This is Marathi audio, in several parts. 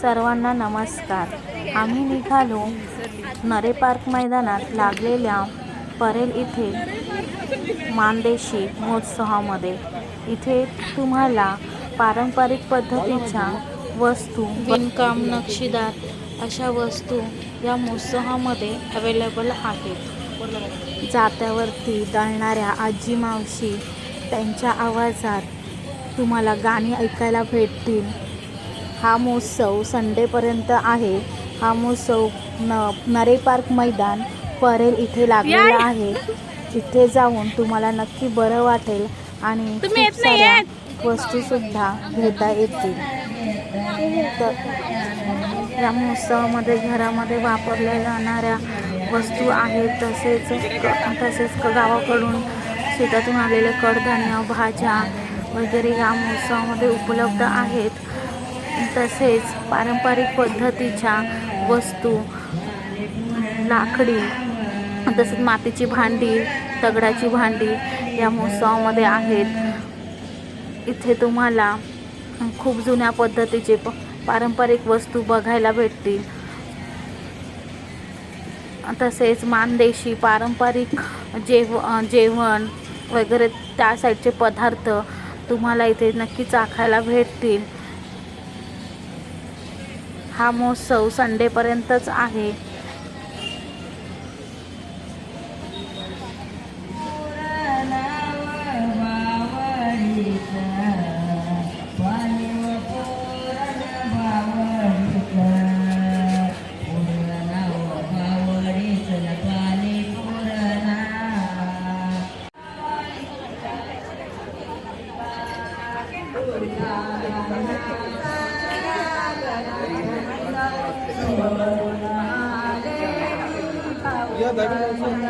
सर्वांना नमस्कार. आम्ही निघालो नरे पार्क मैदानात लागलेल्या परेल इथे मानदेशी महोत्सवामध्ये. इथे तुम्हाला पारंपरिक पद्धतीच्या वस्तू विणकाम नक्षीदार अशा वस्तू या महोत्सवामध्ये अवेलेबल आहेत. जात्यावरती दळणाऱ्या आजी मावशी त्यांच्या आवाजात तुम्हाला गाणी ऐकायला भेटतील. हा महोत्सव संडेपर्यंत आहे. हा महोत्सव न नरे पार्क मैदान परेल इथे लागलेला आहे. तिथे जाऊन तुम्हाला नक्की बरं वाटेल आणि खूप साऱ्या वस्तूसुद्धा घेता येतील. तर या महोत्सवामध्ये घरामध्ये वापरल्या जाणाऱ्या वस्तू आहेत तसेच तसेच गावाकडून शेतातून आलेले कडधान्य भाज्या वगैरे या महोत्सवामध्ये उपलब्ध आहेत. तसेच पारंपरिक पद्धतीच्या वस्तू लाकडी तसेच मातीची भांडी दगडाची भांडी या महोत्सवामध्ये आहेत. इथे तुम्हाला खूप जुन्या पद्धतीचे प पारंपरिक वस्तू बघायला भेटतील. तसेच मानदेशी पारंपरिक जेव जेवण वगैरे त्या साईडचे पदार्थ तुम्हाला इथे नक्की चाखायला भेटतील. हा महोत्सव संडेपर्यंतच आहे. Yeah, that is.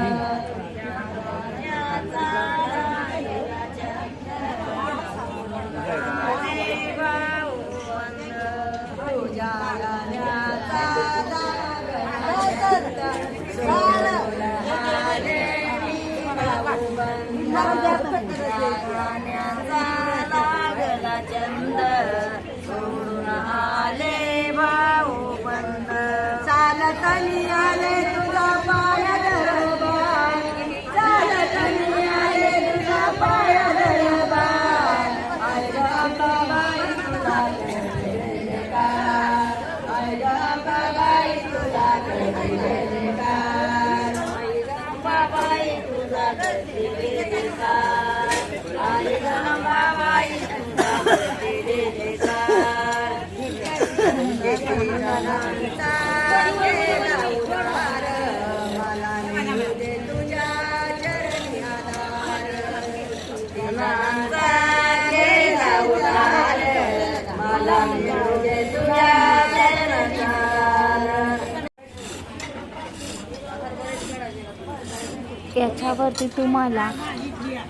याच्यावरती तुम्हाला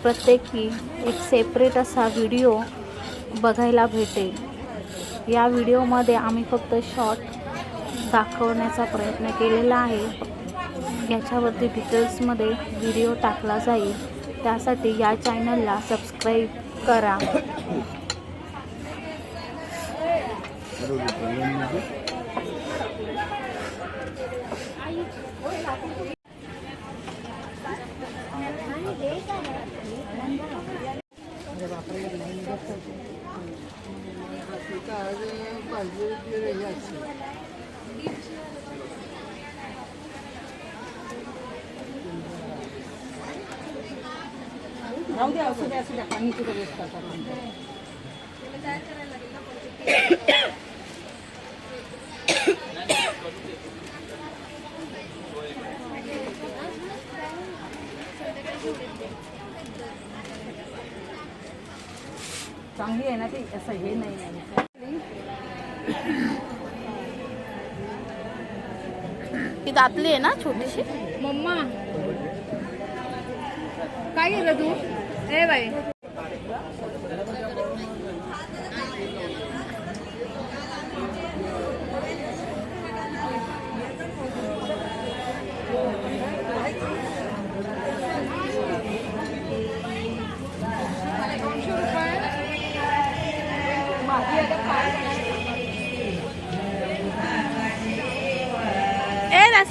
प्रत्येकी एक सेपरेट असा व्हिडिओ बघायला भेटेल. या व्हिडिओमध्ये आम्ही फक्त शॉर्ट दाखवण्याचा प्रयत्न केलेला आहे. याच्यावरती डिटेल्समध्ये व्हिडिओ टाकला जाईल. त्यासाठी या चॅनलला सबस्क्राईब करा. राहू द्या असू द्या असू द्या पाणी तुझं वेस्ट करतात चांगली आहे ना ती असं हे नाही ती दातली आहे ना छोटीशी? मम्मा. काय केलं तू? ए बाई.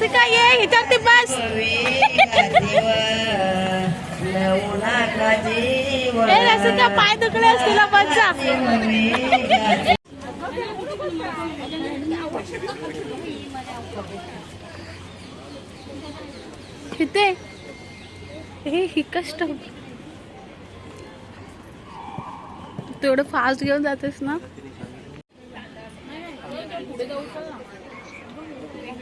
रसिका ये ह्याच्यावरती बस ए रसिका पाय दुखले असतील बस जा तिथे हे ही कष्ट तेवढं फास्ट घेऊन जातेस ना?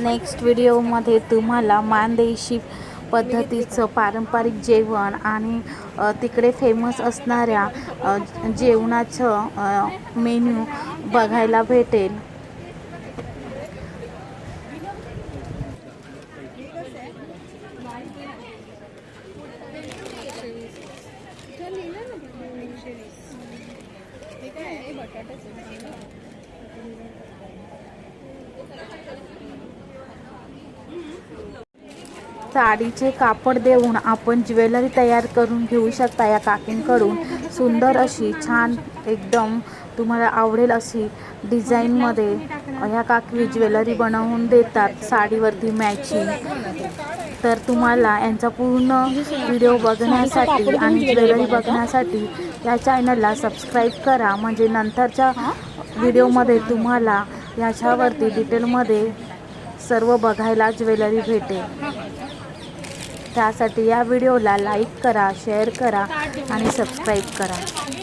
नेक्स्ट व्हिडिओमध्ये तुम्हाला मानदेशी पद्धतीचं पारंपरिक जेवण आणि तिकडे फेमस असणाऱ्या जेवणाचं मेन्यू बघायला भेटेल. साडीचे कापड देऊन आपण ज्वेलरी तयार करून घेऊ शकता या काकींकडून. सुंदर अशी छान एकदम तुम्हाला आवडेल अशी डिझाईनमध्ये ह्या काकी ज्वेलरी बनवून देतात साडीवरती मॅचिंग. तर तुम्हाला यांचा पूर्ण व्हिडिओ बघण्यासाठी आणि ज्वेलरी बघण्यासाठी या चॅनलला सबस्क्राईब करा. म्हणजे नंतरच्या व्हिडिओमध्ये तुम्हाला याच्यावरती डिटेलमध्ये सर्व बघायला ज्वेलरी भेटेल. त्यासाठी या व्हिडिओला लाईक करा शेअर करा आणि सबस्क्राईब करा.